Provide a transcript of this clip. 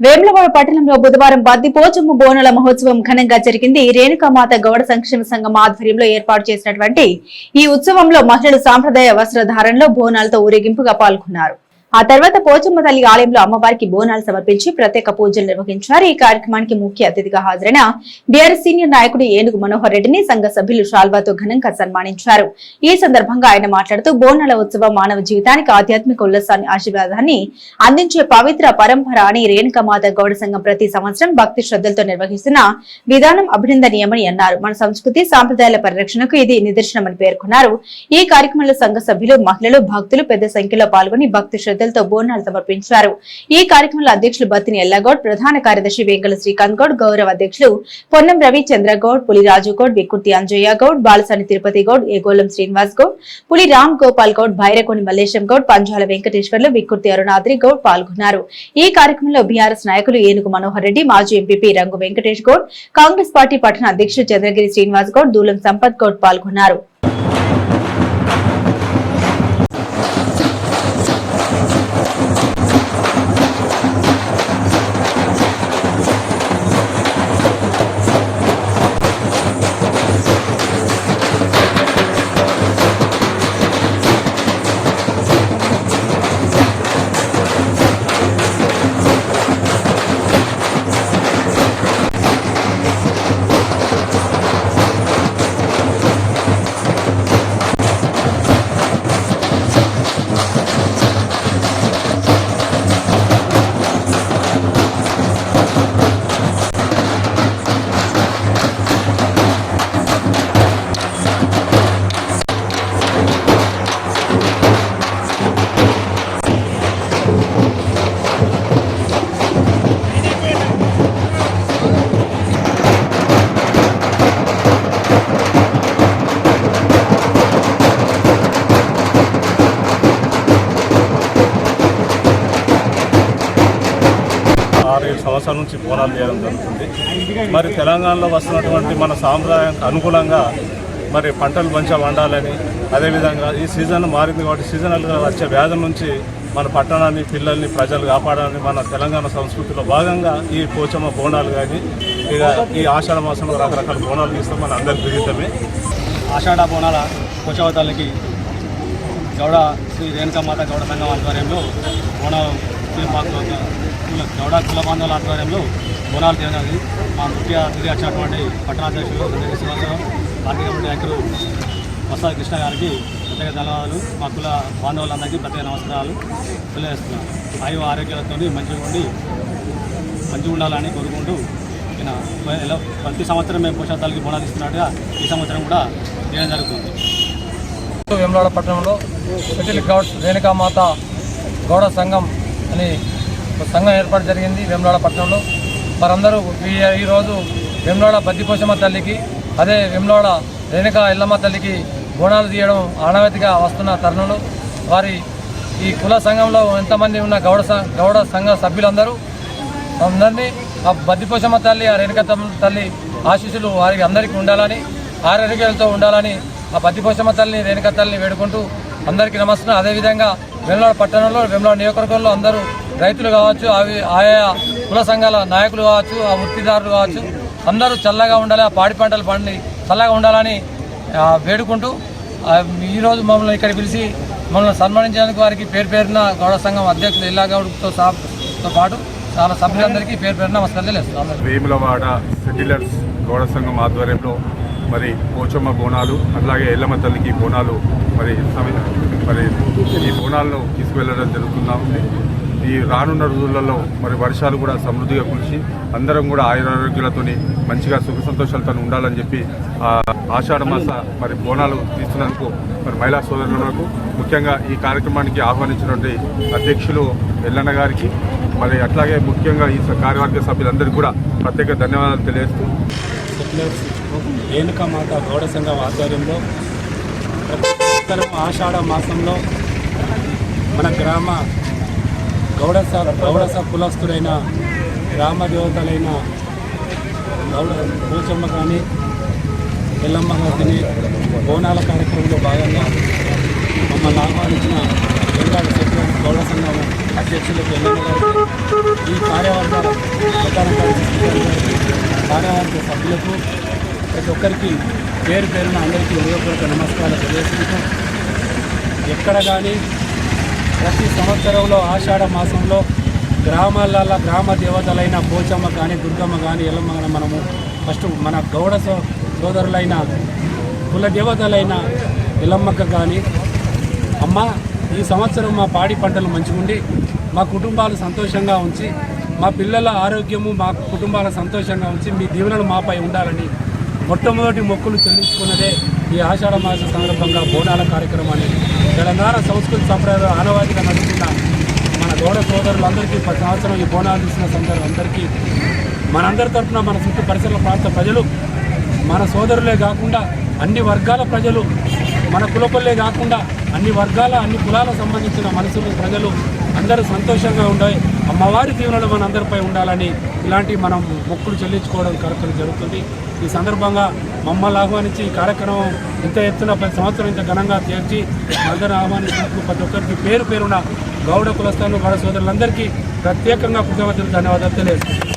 వేములవాడ పట్టణంలో బుధవారం బద్ది పోచమ్మ బోనాల మహోత్సవం ఘనంగా జరిగింది. రేణుకామాత గౌడ సంక్షేమ సంఘం ఆధ్వర్యంలో ఏర్పాటు చేసినటువంటి ఈ ఉత్సవంలో మహిళలు సాంప్రదాయ వస్త్రధారణలో బోనాలతో ఊరేగింపుగా పాల్గొన్నారు. ఆ తర్వాత పోచమ్మ తల్లి ఆలయంలో అమ్మవారికి బోనాలు సమర్పించి ప్రత్యేక పూజలు నిర్వహించారు. ఈ కార్యక్రమానికి ముఖ్య అతిథిగా హాజరైన బీఆర్ఎస్ సీనియర్ నాయకుడు ఏనుగు మనోహర్ రెడ్డిని సంఘ సభ్యులు షాల్వాతో ఘనంగా సన్మానించారు. ఈ సందర్భంగా ఆయన మాట్లాడుతూ బోనాల ఉత్సవం మానవ జీవితానికి ఆధ్యాత్మిక ఉల్లాసాన్ని ఆశీర్వాదాన్ని అందించే పవిత్ర పరంపర అని రేణుకమాత గౌడ సంఘం ప్రతి సంవత్సరం భక్తి శ్రద్ధలతో నిర్వహిస్తున్న విధానం అభినందనీయమని అన్నారు. మన సంస్కృతి సాంప్రదాయాల పరిరక్షణకు ఇది నిదర్శనమని పేర్కొన్నారు. ఈ కార్యక్రమంలో సంఘ సభ్యులు మహిళలు భక్తులు పెద్ద సంఖ్యలో పాల్గొని భక్తి శ్రద్ధలతో బోనాలు సమర్పించారు ఈ కార్యక్రమంలో అధ్యక్షులు బత్తిని ఎల్లగౌడ్ ప్రధాన కార్యదర్శి వెంకల శ్రీకాంత్ గౌడ్ గౌరవ అధ్యక్షులు పొన్నం రవి చంద్రగౌడ్ పులి రాజు గౌడ్ వికుర్తి అంజయ్య గౌడ్ బాలసాని తిరుపతి గౌడ్ ఏగోలం శ్రీనివాస్ గౌడ్ పులి రామ్ గోపాల్ గౌడ్ భైరకోని మల్లేశం గౌడ్ పంజాల వెంకటేశ్వర్లు వికుర్తి అరుణాద్రి గౌడ్ పాల్గొన్నారు. ఈ కార్యక్రమంలో బీఆర్ఎస్ నాయకులు ఏనుగు మనోహర్ రెడ్డి మాజీ ఎంపీపీ రంగు వెంకటేష్ గౌడ్ కాంగ్రెస్ పార్టీ పట్టణ అధ్యక్షుడు చంద్రగిరి శ్రీనివాస్ గౌడ్ దూలం సంపత్ గౌడ్ పాల్గొన్నారు. ఆరు సంవత్సరాల నుంచి బోనాలు చేయడం జరుగుతుంది. మరి తెలంగాణలో వస్తున్నటువంటి మన సాంప్రదాయానికి అనుకూలంగా మరి పంటలు మంచిగా వండాలని అదేవిధంగా ఈ సీజన్ మారింది కాబట్టి సీజనల్గా వచ్చే వ్యాధుల నుంచి మన పట్టణాన్ని పిల్లల్ని ప్రజలు కాపాడాలని మన తెలంగాణ సంస్కృతిలో భాగంగా ఈ పోచమ్మ బోనాలు కానీ ఇక ఈ ఆషాఢ మాసంలో రకరకాల బోనాలు తీస్తాం మన అందరి విదితమే ఆషాఢ బోనాల పోచవతాలకి గౌడ శ్రీ రేణుకామాత గౌడ సంఘం ఆధ్వర్యంలో బోనాలు మాకు గౌడ కుల బాంధవుల ఆధ్వర్యంలో బోనాలు తిరగాలి మా ముఖ్య అతిథి వచ్చినటువంటి పట్టణాధ్యక్షులు సంజయ్ శ్రీవాసరావు పార్టీ కమిటీ నాయకులు వస్తాది కృష్ణ గారికి ప్రత్యేక ధన్యవాదాలు. మా కుల బాంధవులందరికీ ప్రత్యేక నమస్కారాలు తెలియజేస్తున్నాను. ఆయువ ఆరోగ్యాలతో మంచిగా ఉండి మంచిగా ఉండాలని కోరుకుంటూ ఈయన ఎలా- ప్రతి సంవత్సరం మేము పోషకాలకి బోనాలు ఇస్తున్నట్టుగా ఈ సంవత్సరం కూడా చేయడం జరుగుతుంది. వేములాడ పట్టణంలో స్పెషల్ గౌడ్ రేణుకామాత గౌడ సంఘం అని సంఘం ఏర్పాటు జరిగింది వేములాడ పట్టణంలో. వారందరూ ఈ ఈరోజు వేములాడ బద్దిపోషమ్మ తల్లికి అదే వేములాడ రేణుకా ఇల్లమ్మ తల్లికి బోనాలు తీయడం ఆనవతిగా వస్తున్న తరుణంలో వారి ఈ కుల సంఘంలో ఎంతమంది ఉన్న గౌడ స- గౌడ సంఘ సభ్యులందరూ అందరినీ ఆ బద్దిపోషమ్మ తల్లి ఆ రేణుక తల్లి ఆశీస్సులు వారికి అందరికీ ఉండాలని ఆరోగ్యాలతో ఉండాలని ఆ బద్దిపోషమ్మ తల్లిని రేణుక తల్లిని వేడుకుంటూ అందరికీ నమస్కారం. అదేవిధంగా వెమ్లాడ పట్టణంలో వెమ్లాడ నియోజకవర్గంలో అందరూ రైతులు కావచ్చు అవి ఆయా కుల సంఘాల నాయకులు కావచ్చు ఆ వృత్తిదారులు కావచ్చు అందరూ చల్లగా ఉండాలి ఆ పాడి పంటలు పండి చల్లగా ఉండాలని వేడుకుంటూ ఈరోజు మమ్మల్ని ఇక్కడ పిలిచి మమ్మల్ని సన్మానించడానికి వారికి పేరు పేరున గౌడ సంఘం అధ్యక్షులు ఇల్లా గౌడ్తో సాతో పాటు చాలా సభ్యులందరికీ పేరు పేరున నమస్కారం తెలియజేస్తున్నాను వేములవాడ సెటిలర్స్ గౌడ సంఘం ఆధ్వర్యంలో మరి పోచమ్మ బోనాలు అట్లాగే ఎల్లమ్మ తల్లికి బోనాలు మరి మరి ఈ బోనాలను తీసుకువెళ్ళడం జరుగుతున్నా ఈ రానున్న రోజులలో మరి వర్షాలు కూడా సమృద్ధిగా కురిసి అందరం కూడా ఆయురారోగ్యాలతో మంచిగా సుఖ సంతోషాలతో ఉండాలని చెప్పి ఆషాఢ మాస మరి బోనాలు తీస్తున్నందుకు మరి మహిళా సోదరులకు ముఖ్యంగా ఈ కార్యక్రమానికి ఆహ్వానించినటువంటి అధ్యక్షులు ఎల్లన్న గారికి మరి అట్లాగే ముఖ్యంగా ఈ కార్యవర్గ సభ్యులందరికీ కూడా ప్రత్యేక ధన్యవాదాలు తెలియజేస్తూ. సెటిలర్స్ రేణుకామాత గౌడ సంఘం ఆధ్వర్యంలో ప్రతి ఆషాఢ మాసంలో మన గ్రామ గౌడ గౌడ కులస్తుడైన గ్రామదేవతలైన గౌడ పోచమ్మ కానీ ఎల్లమ్మ కానీ బోనాల కార్యక్రమంలో భాగంగా మమ్మల్ని ఆహ్వానించిన వెంకట సెటిలర్స్ గౌడ సంఘం అధ్యక్షులకు ఎల్లమ్మ గారికి ఈ కార్యవర్గాల ప్రధాన కార్యవర్గ సభ్యులకు ప్రతి ఒక్కరికి పేరు పేరున అందరికీ హృదయపూర్వక నమస్కారాలు తెలియజేసుకుంటూ ఎక్కడ కానీ ప్రతి సంవత్సరంలో ఆషాఢ మాసంలో గ్రామాలలో గ్రామ దేవతలైన పోచమ్మ కానీ దుర్గమ్మ కానీ ఎల్లమ్మ కానీ మనము ఫస్ట్ మన గౌడ సో- సోదరులైన కుల దేవతలైన ఎల్లమ్మక్క కానీ అమ్మ ఈ సంవత్సరం మా పాడి పంటలు మంచిగుండి మా కుటుంబాలు సంతోషంగా ఉంచి మా పిల్లల ఆరోగ్యము మా కుటుంబాల సంతోషంగా ఉంచి మీ దీవెనలు మాపై ఉండాలని మొట్టమొదటి మొక్కులు చెల్లించుకున్నదే ఈ ఆషాఢ మాస సందర్భంగా బోనాల కార్యక్రమాన్ని. తెలంగాణ సంస్కృతి సంప్రదాయ ఆనవాదిగా నడుస్తున్న మన గౌడ సోదరులందరికీ ప్రతి సంవత్సరం ఈ బోనాలు తీసిన సందర్భం అందరికీ మనందరి తరఫున మన చుట్టూ పరిసర ప్రాంత ప్రజలు మన సోదరులే కాకుండా అన్ని వర్గాల ప్రజలు మన కులపల్లే కాకుండా అన్ని వర్గాల అన్ని కులాలకు సంబంధించిన మనసులు ప్రజలు అందరూ సంతోషంగా ఉండాలి. అమ్మవారి దీవెనలు మన అందరిపై ఉండాలని ఇలాంటి మనం మొక్కులు చెల్లించుకోవడం కార్యక్రమం జరుగుతుంది. ఈ సందర్భంగా మమ్మల్ని ఆహ్వానించి ఈ కార్యక్రమం ఇంత ఎత్తున ప్రతి సంవత్సరం ఇంత ఘనంగా తీర్చి అందరిని ఆహ్వానించినందుకు ప్రతి ఒక్కరికి పేరు పేరున గౌడ కులస్థానం గౌడ సోదరులందరికీ ప్రత్యేకంగా కృతజ్ఞతలు ధన్యవాదాలు తెలియజేస్తున్నాను.